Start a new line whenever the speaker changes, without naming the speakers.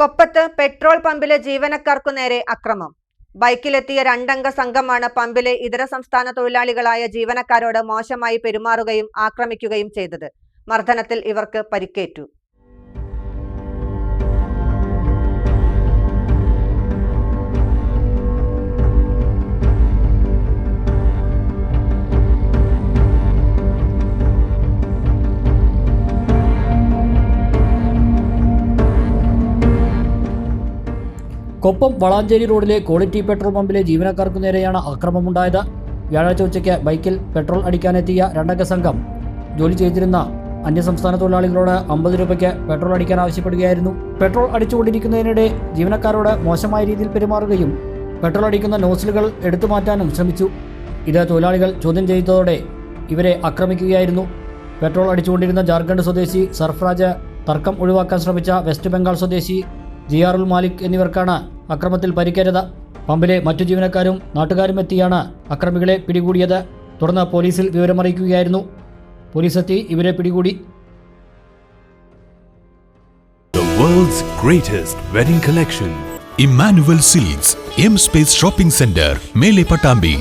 കൊപ്പത്ത് petrol പമ്പിലെ ജീവനക്കാർക്കു നേരെ അക്രമം. ബൈക്കിലെത്തിയ രണ്ടംഗ സംഘമാണ് പമ്പിലെ ഇതര സംസ്ഥാന തൊഴിലാളികളായ ജീവനക്കാരോട് മോശമായി പെരുമാറുകയും ആക്രമിക്കുകയും ചെയ്തത്. മർദ്ദനത്തിൽ ഇവർക്ക് പരിക്കേറ്റു.
കൊപ്പം വളാഞ്ചേരി റോഡിലെ ക്വാളിറ്റി പെട്രോൾ പമ്പിലെ ജീവനക്കാർക്കു നേരെയാണ് ആക്രമമുണ്ടായത് വ്യാഴാഴ്ച ഉച്ചയ്ക്ക് ബൈക്കിൽ പെട്രോൾ അടിക്കാനെത്തിയ രണ്ടംഗ സംഘം ജോലി ചെയ്തിരുന്ന അന്യസംസ്ഥാന തൊഴിലാളികളോട് അമ്പത് രൂപയ്ക്ക് പെട്രോൾ അടിക്കാൻ ആവശ്യപ്പെടുകയായിരുന്നു. പെട്രോൾ അടിച്ചുകൊണ്ടിരിക്കുന്നതിനിടെ ജീവനക്കാരോട് മോശമായ രീതിയിൽ പെരുമാറുകയും പെട്രോൾ അടിക്കുന്ന നോസിലുകൾ എടുത്തു മാറ്റാനും ശ്രമിച്ചു. ഇത് തൊഴിലാളികൾ ചോദ്യം ചെയ്തതോടെ ഇവരെ ആക്രമിക്കുകയായിരുന്നു. പെട്രോൾ അടിച്ചുകൊണ്ടിരുന്ന ജാർഖണ്ഡ് സ്വദേശി സർഫ്രാജ് തർക്കം ഒഴിവാക്കാൻ ശ്രമിച്ച വെസ്റ്റ് ബംഗാൾ സ്വദേശി ജിയാറുൽ മാലിക് എന്നിവർക്കാണ് അക്രമത്തിൽ പരിക്കേറ്റത്. പമ്പിലെ മറ്റു ജീവനക്കാരും നാട്ടുകാരും എത്തിയാണ് അക്രമികളെ പിടികൂടിയത്. തുടർന്ന് പോലീസിൽ വിവരമറിയിക്കുകയായിരുന്നു. പോലീസ് എത്തി ഇവരെ പിടികൂടി.
World's greatest wedding collection.
Emmanuel Silks, M Space Shopping Center, Mele Patambi,